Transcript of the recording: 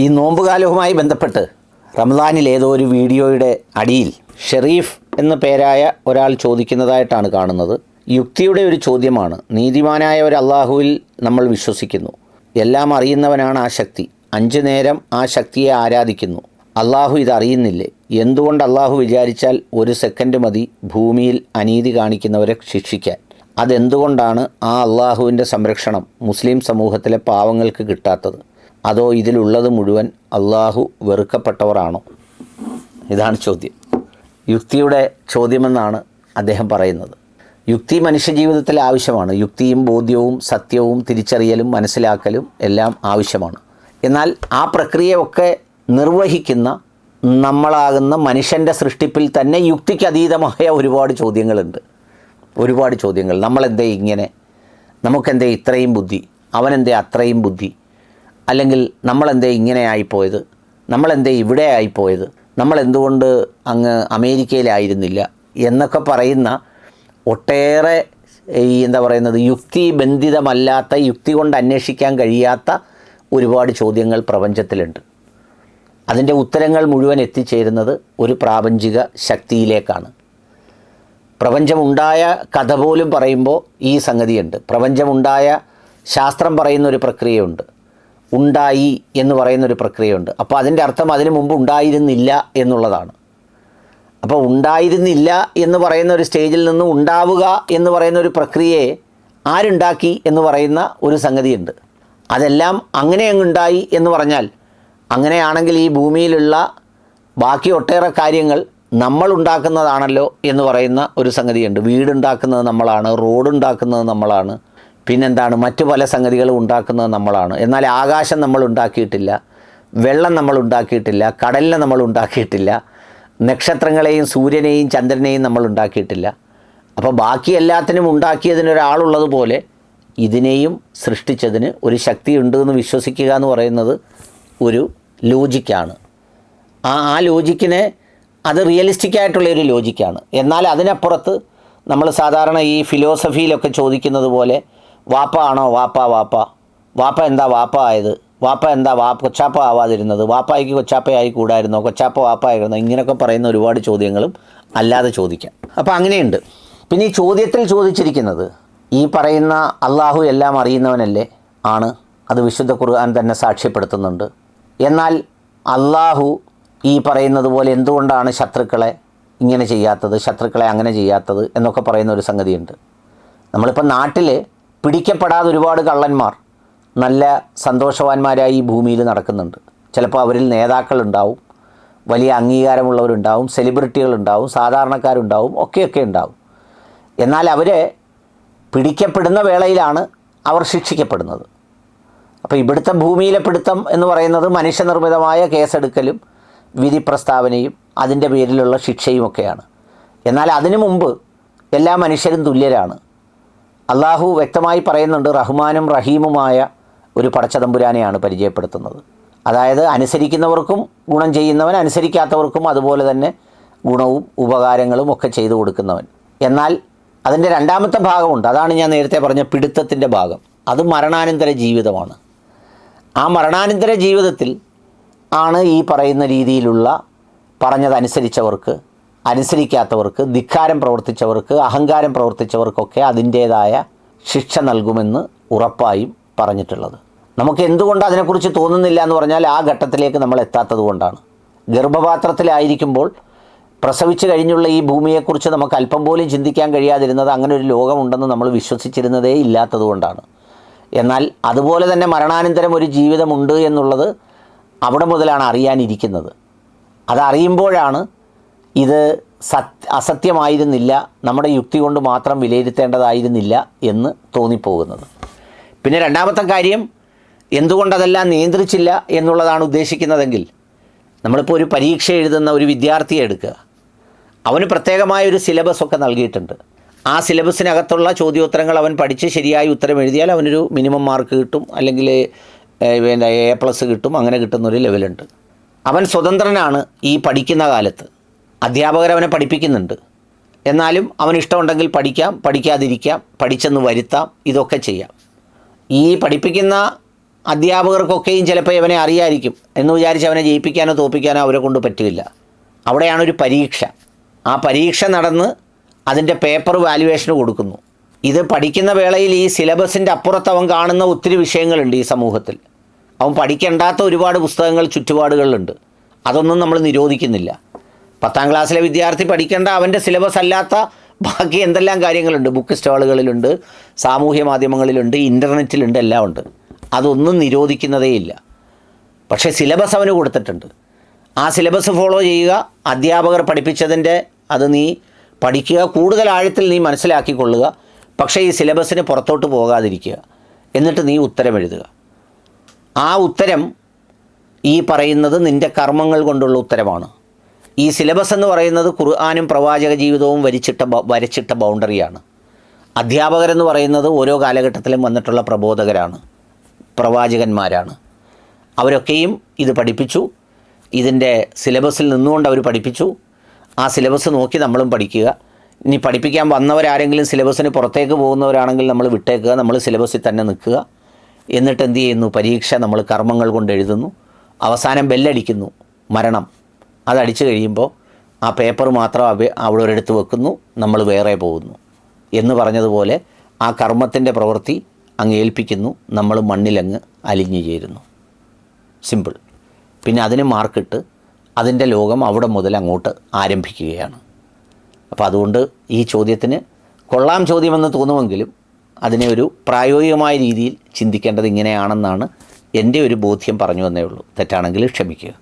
ഈ നോമ്പുകാലവുമായി ബന്ധപ്പെട്ട് റംസാനിൽ ഏതോ ഒരു വീഡിയോയുടെ അടിയിൽ ഷെറീഫ് എന്ന പേരായ ഒരാൾ ചോദിക്കുന്നതായിട്ടാണ് കാണുന്നത്. യുക്തിയുടെ ഒരു ചോദ്യമാണ്. നീതിമാനായ ഒരു അള്ളാഹുവിൽ നമ്മൾ വിശ്വസിക്കുന്നു. എല്ലാം അറിയുന്നവനാണ് ആ ശക്തി. അഞ്ചു നേരം ആ ശക്തിയെ ആരാധിക്കുന്നു. അള്ളാഹു ഇതറിയുന്നില്ലേ എന്തുകൊണ്ട് അള്ളാഹു വിചാരിച്ചാൽ ഒരു സെക്കൻഡ് മതി ഭൂമിയിൽ അനീതി കാണിക്കുന്നവരെ ശിക്ഷിക്കാൻ? അതെന്തുകൊണ്ടാണ് ആ അള്ളാഹുവിന്റെ സംരക്ഷണം മുസ്ലിം സമൂഹത്തിലെ പാവങ്ങൾക്ക് കിട്ടാത്തത്? അതോ ഇതിലുള്ളത് മുഴുവൻ അള്ളാഹു വെറുക്കപ്പെട്ടവരാണോ? ഇതാണ് ചോദ്യം. യുക്തിയുടെ ചോദ്യമെന്നാണ് അദ്ദേഹം പറയുന്നത്. യുക്തി മനുഷ്യജീവിതത്തിൽ ആവശ്യമാണ്. യുക്തിയും ബോധ്യവും സത്യവും തിരിച്ചറിയലും മനസ്സിലാക്കലും എല്ലാം ആവശ്യമാണ്. എന്നാൽ ആ പ്രക്രിയയൊക്കെ നിർവഹിക്കുന്ന നമ്മളാകുന്ന മനുഷ്യന്റെ സൃഷ്ടിപ്പിൽ തന്നെ യുക്തിക്ക് അതീതമായ ഒരുപാട് ചോദ്യങ്ങളുണ്ട്. ഒരുപാട് ചോദ്യങ്ങൾ. നമ്മളെന്തേ ഇങ്ങനെ? നമുക്കെന്തേ ഇത്രയും ബുദ്ധി? അവനെന്തേ അത്രയും ബുദ്ധി? അല്ലെങ്കിൽ നമ്മളെന്തേ ഇങ്ങനെ ആയിപ്പോയത്? നമ്മളെന്തേ ഇവിടെ ആയിപ്പോയത്? നമ്മളെന്തുകൊണ്ട് അങ്ങ് അമേരിക്കയിലായിരുന്നില്ല? എന്നൊക്കെ പറയുന്ന ഒട്ടേറെ ഈ എന്താ പറയുന്നത് യുക്തിബന്ധിതമല്ലാത്ത യുക്തി കൊണ്ട് അന്വേഷിക്കാൻ കഴിയാത്ത ഒരുപാട് ചോദ്യങ്ങൾ പ്രപഞ്ചത്തിലുണ്ട്. അതിന്റെ ഉത്തരങ്ങൾ മുഴുവൻ എത്തിച്ചേരുന്നത് ഒരു പ്രാപഞ്ചിക ശക്തിയിലേക്കാണ്. പ്രപഞ്ചമുണ്ടായ കഥ പോലും പറയുമ്പോൾ ഈ സംഗതിയുണ്ട്. പ്രപഞ്ചമുണ്ടായ ശാസ്ത്രം പറയുന്ന ഒരു പ്രക്രിയയുണ്ട്. ഉണ്ടായി എന്ന് പറയുന്നൊരു പ്രക്രിയയുണ്ട്. അപ്പോൾ അതിന്റെ അർത്ഥം അതിനു മുമ്പ് ഉണ്ടായിരുന്നില്ല എന്നുള്ളതാണ്. അപ്പോൾ ഉണ്ടായിരുന്നില്ല എന്ന് പറയുന്ന ഒരു സ്റ്റേജിൽ നിന്ന് ഉണ്ടാവുക എന്ന് പറയുന്ന ഒരു പ്രക്രിയയെ ആരുണ്ടാക്കി എന്ന് പറയുന്ന ഒരു സംഗതിയുണ്ട്. അതെല്ലാം അങ്ങനെ അങ്ങ് ഉണ്ടായി എന്ന് പറഞ്ഞാൽ അങ്ങനെയാണെങ്കിൽ ഈ ഭൂമിയിലുള്ള ബാക്കി ഒട്ടേറെ കാര്യങ്ങൾ നമ്മൾ ഉണ്ടാക്കുന്നതാണല്ലോ എന്ന് പറയുന്ന ഒരു സംഗതിയുണ്ട്. വീടുണ്ടാക്കുന്നത് നമ്മളാണ് റോഡുണ്ടാക്കുന്നത് നമ്മളാണ് പിന്നെന്താണ് മറ്റു പല സംഗതികളും ഉണ്ടാക്കുന്നത് നമ്മളാണ്. എന്നാൽ ആകാശം നമ്മൾ ഉണ്ടാക്കിയിട്ടില്ല വെള്ളം നമ്മൾ ഉണ്ടാക്കിയിട്ടില്ല കടലിനെ നമ്മൾ ഉണ്ടാക്കിയിട്ടില്ല നക്ഷത്രങ്ങളെയും സൂര്യനെയും ചന്ദ്രനെയും നമ്മൾ ഉണ്ടാക്കിയിട്ടില്ല. അപ്പോൾ ബാക്കി എല്ലാത്തിനും ഉണ്ടാക്കിയതിന് ഒരാളുള്ളതുപോലെ ഇതിനെയും സൃഷ്ടിച്ചതിന് ഒരു ശക്തി ഉണ്ട് എന്ന് വിശ്വസിക്കുക എന്ന് പറയുന്നത് ഒരു ലോജിക്കാണ്. ആ ആ ലോജിക്കിനെ അത് റിയലിസ്റ്റിക് ആയിട്ടുള്ള ഒരു ലോജിക്കാണ്. എന്നാൽ അതിനപ്പുറത്ത് നമ്മൾ സാധാരണ ഈ ഫിലോസഫിയിലൊക്കെ ചോദിക്കുന്നത് പോലെ വാപ്പ ആണോ? വാപ്പ വാപ്പ. വാപ്പ എന്താ വാപ്പ ആയത്? വാപ്പ എന്താ വാപ്പ കൊച്ചാപ്പ ആവാതിരുന്നത്? വാപ്പായിക്ക് കൊച്ചാപ്പയായി കൂടായിരുന്നോ? കൊച്ചാപ്പ വാപ്പ ആയിരുന്നോ ഇങ്ങനെയൊക്കെ പറയുന്ന ഒരുപാട് ചോദ്യങ്ങളും അല്ലാതെ ചോദിക്കാം. അപ്പോൾ അങ്ങനെയുണ്ട്. പിന്നെ ഈ ചോദ്യത്തിൽ ചോദിച്ചിരിക്കുന്നത് ഈ പറയുന്ന അള്ളാഹു എല്ലാം അറിയുന്നവനല്ലേ? ആണ്. അത് വിശുദ്ധ ഖുർആൻ തന്നെ സാക്ഷ്യപ്പെടുത്തുന്നുണ്ട്. എന്നാൽ അള്ളാഹു ഈ പറയുന്നത് പോലെ എന്തുകൊണ്ടാണ് ശത്രുക്കളെ ഇങ്ങനെ ചെയ്യാത്തത് ശത്രുക്കളെ അങ്ങനെ ചെയ്യാത്തത് എന്നൊക്കെ പറയുന്ന ഒരു സംഗതിയുണ്ട്. നമ്മളിപ്പോൾ നാട്ടിൽ പിടിക്കപ്പെടാതെ ഒരുപാട് കള്ളന്മാർ നല്ല സന്തോഷവാന്മാരായി ഈ ഭൂമിയിൽ നടക്കുന്നുണ്ട്. ചിലപ്പോൾ അവരിൽ നേതാക്കളുണ്ടാവും വലിയ അംഗീകാരമുള്ളവരുണ്ടാവും സെലിബ്രിറ്റികളുണ്ടാവും സാധാരണക്കാരുണ്ടാവും ഒക്കെയൊക്കെ ഉണ്ടാവും. എന്നാൽ അവർ പിടിക്കപ്പെടുന്ന വേളയിലാണ് അവർ ശിക്ഷിക്കപ്പെടുന്നത്. അപ്പോൾ ഇവിടുത്തെ ഭൂമിയിലെ പിടുത്തം എന്ന് പറയുന്നത് മനുഷ്യനിർമ്മിതമായ കേസെടുക്കലും വിധി പ്രസ്താവനയും അതിന്റെ പേരിലുള്ള ശിക്ഷയുമൊക്കെയാണ് എന്നാൽ അതിനു മുമ്പ് എല്ലാ മനുഷ്യരും തുല്യരാണ്. അള്ളാഹു വ്യക്തമായി പറയുന്നുണ്ട് റഹ്മാനും റഹീമുമായ ഒരു പടച്ചതമ്പുരാനെയാണ് പരിചയപ്പെടുത്തുന്നത്. അതായത് അനുസരിക്കുന്നവർക്കും ഗുണം ചെയ്യുന്നവൻ അനുസരിക്കാത്തവർക്കും അതുപോലെ തന്നെ ഗുണവും ഉപകാരങ്ങളും ഒക്കെ ചെയ്തു കൊടുക്കുന്നവൻ. എന്നാൽ അതിന്റെ രണ്ടാമത്തെ ഭാഗമുണ്ട്. അതാണ് ഞാൻ നേരത്തെ പറഞ്ഞ പിടുത്തത്തിന്റെ ഭാഗം. അത് മരണാനന്തര ജീവിതമാണ്. ആ മരണാനന്തര ജീവിതത്തിൽ ആണ് ഈ പറയുന്ന രീതിയിലുള്ള പറഞ്ഞതനുസരിച്ചവർക്ക് അനുസരിക്കാത്തവർക്ക് ധിക്കാരം പ്രവർത്തിച്ചവർക്ക് അഹങ്കാരം പ്രവർത്തിച്ചവർക്കൊക്കെ അതിന്റേതായ ശിക്ഷ നൽകുമെന്ന് ഉറപ്പായും പറഞ്ഞിട്ടുള്ളത്. നമുക്ക് എന്തുകൊണ്ട് അതിനെക്കുറിച്ച് തോന്നുന്നില്ല എന്ന് പറഞ്ഞാൽ ആ ഘട്ടത്തിലേക്ക് നമ്മൾ എത്താത്തത് കൊണ്ടാണ്. ഗർഭപാത്രത്തിലായിരിക്കുമ്പോൾ പ്രസവിച്ചു കഴിഞ്ഞുള്ള ഈ ഭൂമിയെക്കുറിച്ച് നമുക്ക് അല്പം പോലും ചിന്തിക്കാൻ കഴിയാതിരുന്നത് അങ്ങനെ ഒരു ലോകമുണ്ടെന്ന് നമ്മൾ വിശ്വസിച്ചിരുന്നതേ ഇല്ലാത്തതുകൊണ്ടാണ് എന്നാൽ അതുപോലെ തന്നെ മരണാനന്തരം ഒരു ജീവിതമുണ്ട് എന്നുള്ളത് അവിടെ മുതലാണ് അറിയാനിരിക്കുന്നത്. അതറിയുമ്പോഴാണ് ഇത് സത് അസത്യമായിരുന്നില്ല നമ്മുടെ യുക്തി കൊണ്ട് മാത്രം വിലയിരുത്തേണ്ടതായിരുന്നില്ല എന്ന് തോന്നിപ്പോകുന്നത്. പിന്നെ രണ്ടാമത്തെ കാര്യം എന്തുകൊണ്ടതെല്ലാം നിയന്ത്രിച്ചില്ല എന്നുള്ളതാണ് ഉദ്ദേശിക്കുന്നതെങ്കിൽ നമ്മളിപ്പോൾ ഒരു പരീക്ഷ എഴുതുന്ന ഒരു വിദ്യാർത്ഥിയെ എടുക്കുക. അവന് പ്രത്യേകമായ ഒരു സിലബസ് ഒക്കെ നൽകിയിട്ടുണ്ട്. ആ സിലബസിനകത്തുള്ള ചോദ്യോത്തരങ്ങൾ അവൻ പഠിച്ച് ശരിയായി ഉത്തരം എഴുതിയാൽ അവനൊരു മിനിമം മാർക്ക് കിട്ടും അല്ലെങ്കിൽ എ പ്ലസ് കിട്ടും അങ്ങനെ കിട്ടുന്നൊരു ലെവലുണ്ട് അവൻ സ്വതന്ത്രനാണ് ഈ പഠിക്കുന്ന കാലത്ത്. അധ്യാപകർ അവനെ പഠിപ്പിക്കുന്നുണ്ട്. എന്നാലും അവന് ഇഷ്ടമുണ്ടെങ്കിൽ പഠിക്കാം പഠിക്കാതിരിക്കാം പഠിച്ചെന്ന് വരുത്താം ഇതൊക്കെ ചെയ്യാം. ഈ പഠിപ്പിക്കുന്ന അധ്യാപകർക്കൊക്കെയും ചിലപ്പോൾ ഇവനെ അറിയായിരിക്കും. എന്ന് വിചാരിച്ച് അവനെ ജയിപ്പിക്കാനോ തോപ്പിക്കാനോ അവരെ കൊണ്ട് പറ്റില്ല. അവിടെയാണ് ഒരു പരീക്ഷ. ആ പരീക്ഷ നടന്ന് അതിന്റെ പേപ്പർ വാല്യുവേഷന് കൊടുക്കുന്നു. ഇത് പഠിക്കുന്ന വേളയിൽ ഈ സിലബസിന്റെ അപ്പുറത്ത് അവൻ കാണുന്ന ഒത്തിരി വിഷയങ്ങളുണ്ട് ഈ സമൂഹത്തിൽ. അവൻ പഠിക്കേണ്ടാത്ത ഒരുപാട് പുസ്തകങ്ങൾ ചുറ്റുപാടുകളിലുണ്ട് അതൊന്നും നമ്മൾ നിരോധിക്കുന്നില്ല. പത്താം ക്ലാസ്സിലെ വിദ്യാർത്ഥി പഠിക്കേണ്ട അവന്റെ സിലബസ് അല്ലാത്ത ബാക്കി എന്തെല്ലാം കാര്യങ്ങളുണ്ട്? ബുക്ക് സ്റ്റാളുകളിലുണ്ട് സാമൂഹ്യ മാധ്യമങ്ങളിലുണ്ട് ഇന്റർനെറ്റിലുണ്ട് എല്ലാം ഉണ്ട് അതൊന്നും നിരോധിക്കുന്നതേയില്ല. പക്ഷേ സിലബസ് അവന് കൊടുത്തിട്ടുണ്ട്. ആ സിലബസ് ഫോളോ ചെയ്യുക അധ്യാപകർ പഠിപ്പിച്ചതിന്റെ അത് നീ പഠിക്കുക കൂടുതൽ ആഴത്തിൽ നീ മനസ്സിലാക്കിക്കൊള്ളുക. പക്ഷേ ഈ സിലബസിന് പുറത്തോട്ട് പോകാതിരിക്കുക. എന്നിട്ട് നീ ഉത്തരം എഴുതുക. ആ ഉത്തരം ഈ പറയുന്നത് നിന്റെ കർമ്മങ്ങൾ കൊണ്ടുള്ള ഉത്തരമാണ്. ഈ സിലബസ് എന്ന് പറയുന്നത് ഖുർആാനും പ്രവാചക ജീവിതവും വരിച്ചിട്ട വരച്ചിട്ട ബൗണ്ടറിയാണ്. അധ്യാപകരെന്ന് പറയുന്നത് ഓരോ കാലഘട്ടത്തിലും വന്നിട്ടുള്ള പ്രബോധകരാണ്. പ്രവാചകന്മാരാണ്. അവരൊക്കെയും ഇത് പഠിപ്പിച്ചു. ഇതിന്റെ സിലബസിൽ നിന്നുകൊണ്ട് അവർ പഠിപ്പിച്ചു. ആ സിലബസ് നോക്കി നമ്മളും പഠിക്കുക. ഇനി പഠിപ്പിക്കാൻ വന്നവരാരെങ്കിലും സിലബസിന് പുറത്തേക്ക് പോകുന്നവരാണെങ്കിൽ നമ്മൾ വിട്ടേക്കുക. നമ്മൾ സിലബസിൽ തന്നെ നിൽക്കുക. എന്നിട്ട് എന്ത് ചെയ്യുന്നു? പരീക്ഷ നമ്മൾ കർമ്മങ്ങൾ കൊണ്ട് എഴുതുന്നു. അവസാനം ബെല്ലടിക്കുന്നു. മരണം. അതടിച്ചു കഴിയുമ്പോൾ ആ പേപ്പർ മാത്രം അവ അവിടെ ഒരിടത്ത് വെക്കുന്നു നമ്മൾ വേറെ പോകുന്നു. എന്ന് പറഞ്ഞതുപോലെ ആ കർമ്മത്തിന്റെ പ്രവൃത്തി അങ്ങ് ഏൽപ്പിക്കുന്നു നമ്മൾ മണ്ണിലങ്ങ് അലിഞ്ഞു ചേരുന്നു. സിമ്പിൾ പിന്നെ അതിന് മാർക്കിട്ട് അതിന്റെ ലോകം അവിടെ മുതൽ അങ്ങോട്ട് ആരംഭിക്കുകയാണ്. അപ്പോൾ അതുകൊണ്ട് ഈ ചോദ്യത്തിന് കൊള്ളാം ചോദ്യമെന്ന് തോന്നുമെങ്കിലും അതിനെ ഒരു പ്രായോഗികമായ രീതിയിൽ ചിന്തിക്കേണ്ടത് ഇങ്ങനെയാണെന്നാണ് എന്റെ ഒരു ബോധ്യം പറഞ്ഞു വന്നേ ഉള്ളൂ. തെറ്റാണെങ്കിൽ ക്ഷമിക്കുക.